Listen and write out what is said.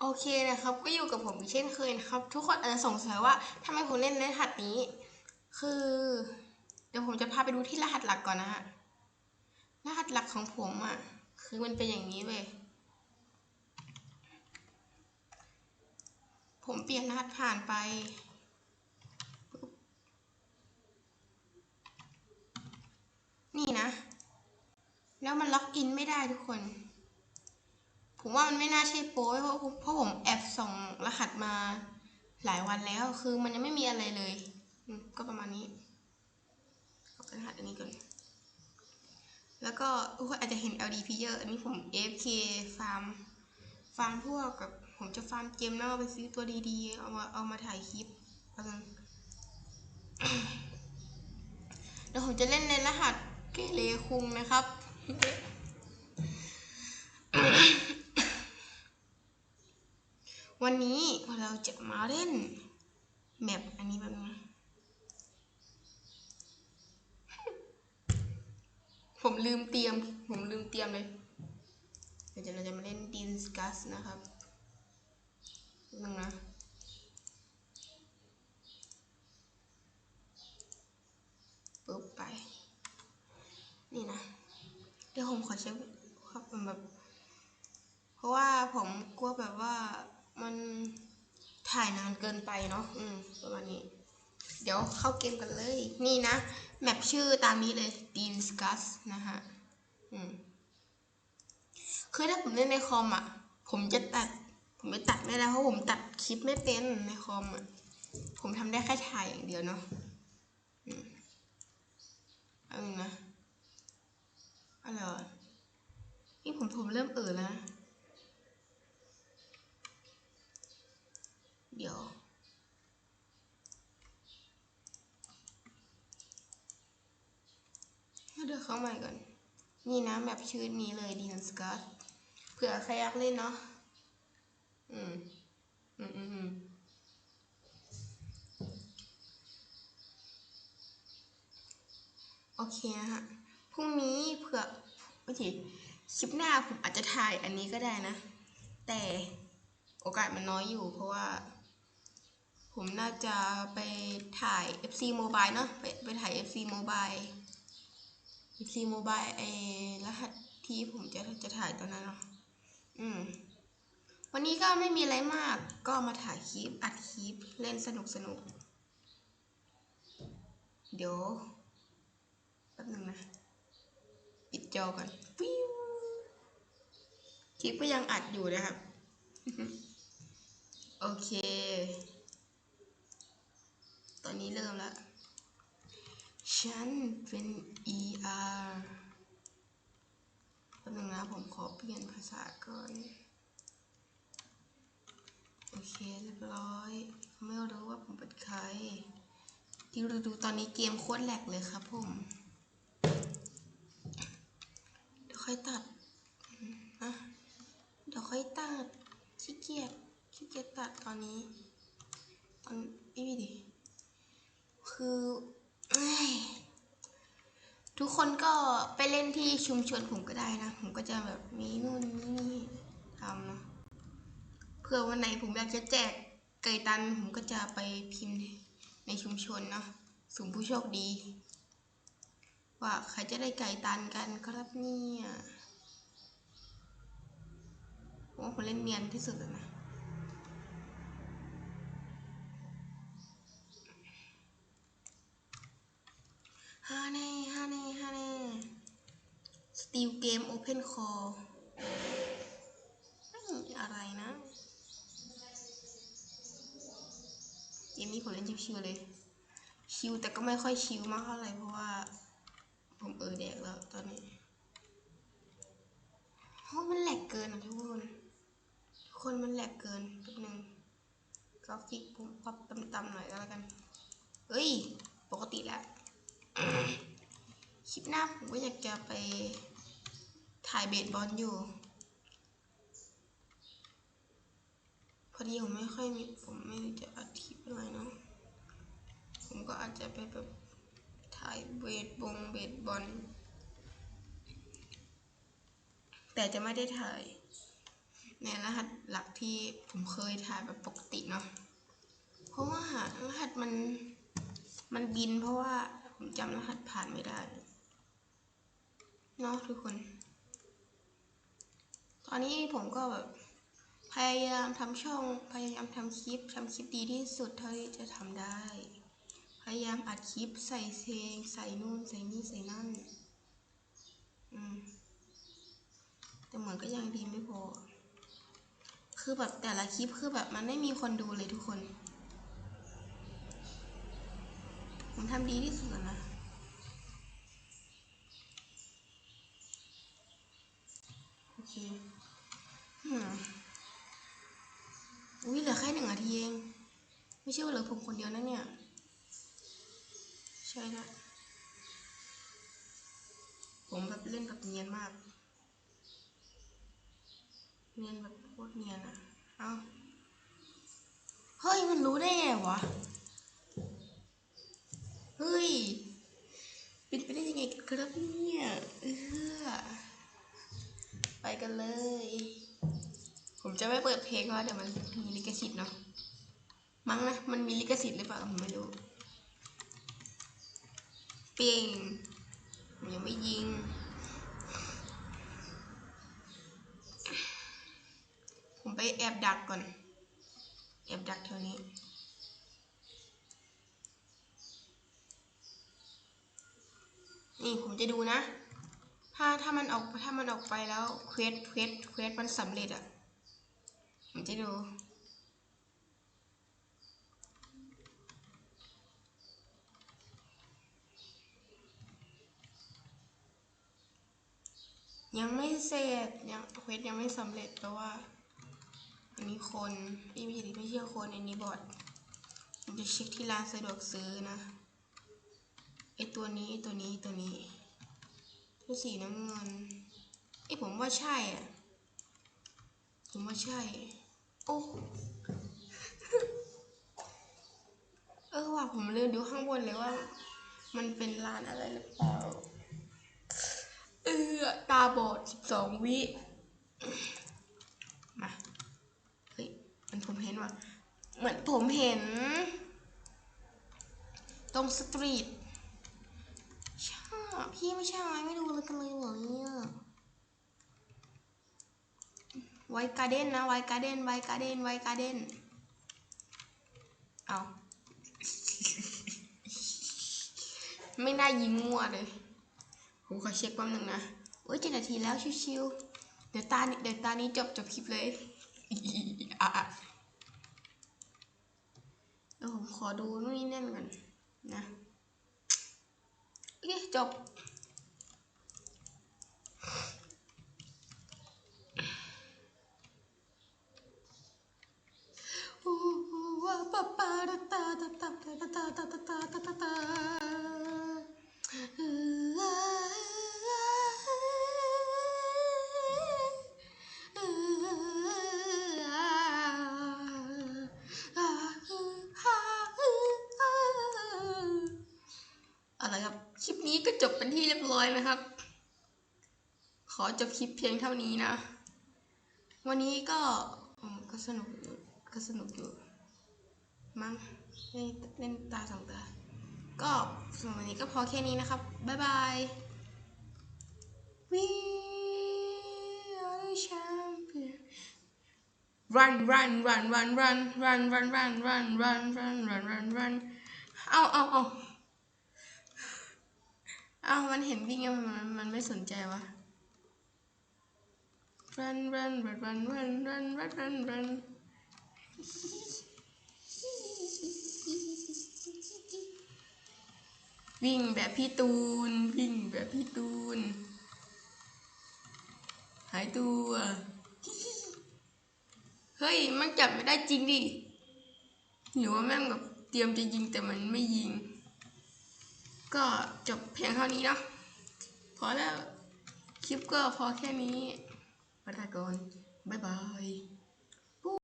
โอเคนะครับ ก็อยู่กับผมอีกเช่นเคยนะครับ ทุกคนอาจจะสงสัยว่าทำไมผมเล่นรหัสนี้ คือ เดี๋ยวผมจะพาไปดูที่รหัสหลักก่อนนะฮะรหัสหลักของผมอะ คือมันเป็นอย่างนี้เว้ยผมเปลี่ยนรหัสผ่านไปนี่นะ แล้วมันล็อกอินไม่ได้ทุกคน ผมว่ามันไม่น่าใช่โป้เพราะเพราะผมแอบส่องรหัสมาหลายวันแล้วคือมันยังไม่มีอะไรเลย ก็ประมาณนี้เอารหัสอันนี้ก่อนแล้วก็อาจจะเห็น LDP เยอะ อันนี้ผม AFK ฟาร์ม ฟาร์มพวกกับผมจะฟาร์มเกมแล้วเอาไปซื้อตัวดีๆ เอามาเอามาถ่ายคลิปแล้วกันเดี๋ยวผมจะเล่นในรหัสเกเรคุงนะครับ วันนี้เราจะมาเล่นแมปอันนี้แบบนี้ผมลืมเตรียม ผมลืมเตรียมเลย เดี๋ยวเราจะมาเล่นดินสกัสนะครับนึงนะปุ๊บไป นี่นะ เดี๋ยวผมขอเช็คครับแบบ เพราะว่าผมกลัวแบบว่ามัน ถ่ายนานเกินไปเนาะอืมประมาณนี้ เดี๋ยวเข้าเกมกันเลย นี่นะ แมปชื่อตามนี้เลย d e a n s c u s นะฮะอืมคือถ้าผมเล่นในคอมอะ ผมจะตัด ผมจะตัดไม่ได้เพราะผมตัดคลิปไม่เป็นในคอมอะ ผมทำได้แค่ถ่ายอย่างเดียวเนาะอืมเอันนึงนะอะไรนี่ผมผมเริ่มเอ่อแล้วนะ เดี๋ยว เดี๋ยวเข้าใหม่ก่อน นี่นะแมปชื่อนี้เลยดีนสกัดเผื่อใครอยากเล่นเนาะ อืม อืมอืมอืมโอเคนะฮะ พรุ่งนี้เผื่อไม่ใช่คลิปหน้าผมอาจจะถ่ายอันนี้ก็ได้นะ แต่โอกาสมันน้อยอยู่เพราะว่า ผมน่าจะไปถ่าย FC Mobile เนาะไปไปถ่าย FC Mobile FC Mobile ไอรหัสที่ผมจะจะถ่ายตอนนั้นเนาะอืม วันนี้ก็ไม่มีอะไรมาก ก็มาถ่ายคลิป อัดคลิป เล่นสนุกสนุก เดี๋ยวแป๊บนึงนะ ปิดจอก่อนวิวคลิปก็ยังอัดอยู่นะครับ โอเค อนนี้เริ่มแล้ว ฉันเป็น ER แป๊บนึงนะผมขอเปลี่ยนภาษาก่อน โอเคเรียบร้อย ไม่รู้ว่าผมเป็นใคร ที่ดูดูตอนนี้เกมโคตรแหลกเลยครับผม เดี๋ยวค่อยตัดนะเดี๋ยวค่อยตัดขี้เกียจขี้เกียจตัดตอนนี้ตอนอีวีดิ คือทุกคนก็ไปเล่นที่ชุมชนผมก็ได้นะ ผมก็จะแบบมีนู่นมีนี่ทำเนาะเพื่อวันไหนผมอยากจะแจกไก่ตัน ผมก็จะไปพิมพ์ในชุมชนเนาะสุ่มผู้โชคดี ว่าใครจะได้ไก่ตันกันครับเนี่ยผมว่าผมเล่นเนียนที่สุดแล้วนะ ฮาเน่ฮาเน่ฮาเน่สตีลเกมโอเพนคอร์อะไรนะเกมนี้ผมเล่นชิวๆเลย ชิวแต่ก็ไม่ค่อยชิวมากเท่าไหร่เพราะว่า ผมเออแดกแล้วตอนนี้เพราะมันแหลกเกินอะทุกคนทุกคนมันแหลกเกินแป๊บนึงกราฟิกผมปรับต่ำๆหน่อยก็แล้วกัน เอ้ย ปกติแล้วคลิปหน้าผมก็อยากจะไป ถ่ายเบสบอลอยู่ พอดีผมไม่ค่อยมี ผมไม่รู้จะอัดคลิปอะไรเนาะ ผมก็อาจจะไปแบบถ่ายเบสบงเบสบอล แต่จะไม่ได้ถ่าย ในรหัสหลักที่ผมเคยถ่ายแบบปกติเนาะ เพราะว่ารหัสมันมันบินเพราะว่าผมจำรหัสผ่านไม่ได้เนาะทุกคน ตอนนี้ผมก็แบบพยายามทำช่องพยายามทำคลิปทำคลิปดีที่สุดเท่าที่จะทำได้ พยายามอัดคลิปใส่เพลงใส่นู่นใส่นี่ใส่นั่นอืมแต่เหมือนก็ยังดีไม่พอ คือแบบแต่ละคลิปคือแบบมันไม่มีคนดูเลยทุกคน ผมทำดีที่สุดแล้วนะ ไม่ใช่ว่าเหลือผมคนเดียวนะเนี่ย ใช่ละผมแบบเล่นแบบเนียนมาก เนียนแบบโคตรเนียนอะเอ้าเฮ้ย มันรู้ได้ไงวะ เฮ้ย เป็นไปได้ยังไงกันครับเนี่ยเออไปกันเลย ผมจะไม่เปิดเพลงเพราะเดี๋ยวมันมีลิขสิทธิ์เนาะ มั้งนะ มันมีลิขสิทธิ์หรือเปล่าผมไม่รู้เป่งยังไม่ยิง ผมไปแอบดักก่อน แอบดักแถวนี้นี่ผมจะดูนะ ถ้าถ้ามันออกถ้ามันออกไปแล้วเควสเควสเควสมันสำเร็จอะ ผมจะดู ยังไม่เสร็จยังเควสยังไม่สำเร็จเพราะว่า อันนี้คนไม่ไม่ใช่ไม่ใช่คนอันนี้บอทผมจะเช็คที่ร้านสะดวกซื้อนะไอตัวนี้ไอตัวนี้ตัวนี้ตัวสีน้ำเงินไอผมว่าใช่อะผมว่าใช่ โอ้เออว่ะผมลืมดูข้างบนเลยว่า มันเป็นร้านอะไรหรือเปล่า ออตาบอดสิบสองวิ มา เฮ้ย มันผมเห็นว่าเหมือนผมเห็น ตรงสตรีทใช่พี่ไม่ใช่ไม่ดูเลยกันเลยเหรอเนี่ยไวการ์เด้นนะไวการ์เด้นไวการ์เด้นไวการ์เด้นเอา ไม่น่ายิงมั่วเลย ผมขอเช็คแป๊บนึงนะโอ้ยเจ็ดนาทีแล้วชิวๆเดี๋ยวตาเดี๋ยวตานี้จบจบคลิปเลยอะอะเดี๋ยวผมขอดูนู่นนี่นั่นก่อนนะโอเคจบ คลิปนี้ก็จบเป็นที่เรียบร้อยนะครับ ขอจบคลิปเพียงเท่านี้นะ วันนี้ก็ก็สนุกอยู่ก็สนุกอยู่มั้งเล่นตาสองตา ก็สำหรับวันนี้ก็พอแค่นี้นะครับ บ๊ายบาย We are the champion run run run run run run run run run run run run run run เอาเอาเอา อาวมันเห็นวิ่งแล้วมันมันมันไม่สนใจวะ run run run run run run run run run วิ่งแบบพี่ตูน วิ่งแบบพี่ตูน หายตัว เฮ้ย มันจับไม่ได้จริงดิหรือว่าแม่งแบบเตรียมจะยิงแต่มันไม่ยิง ก็จบเพียงเท่านี้เนาะพอแล้วคลิปก็พอแค่นี้ไปลาก่อน บ๊ายบาย